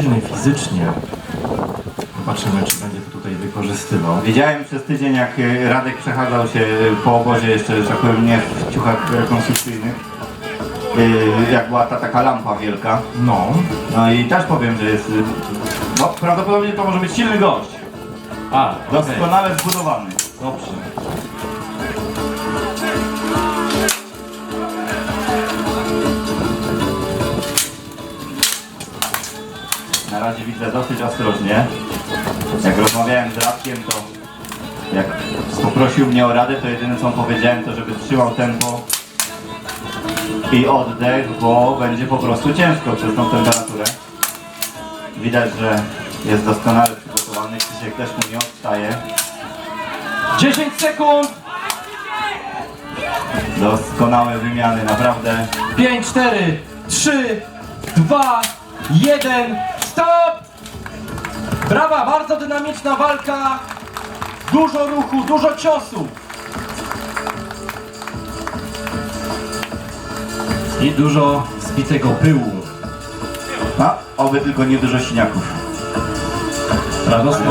silny fizycznie. Zobaczymy, czy będzie to tutaj wykorzystywał. Widziałem przez tydzień, jak e, Radek przechadzał się po obozie jeszcze, że tak powiem, nie w ciuchach e, konstrukcyjnych. E, Jak była ta taka lampa wielka. No, No i też powiem, że jest... e, No, prawdopodobnie to może być silny gość. a, okej, Doskonale zbudowany. dobrze. Na razie widzę dosyć ostrożnie. Jak rozmawiałem z Radkiem, to jak poprosił mnie o radę, to jedyne co powiedziałem, to żeby trzymał tempo i oddech, bo będzie po prostu ciężko przez tą temperaturę. Widać, że jest doskonale przygotowany, Krzysiek też mu nie odstaje. 10 sekund! Doskonałe wymiany, naprawdę. 5, 4, 3, 2, 1, stop! Brawa, bardzo dynamiczna walka. Dużo ruchu, dużo ciosu. I dużo zbitego pyłu. No, oby tylko nie dużo siniaków. Radosław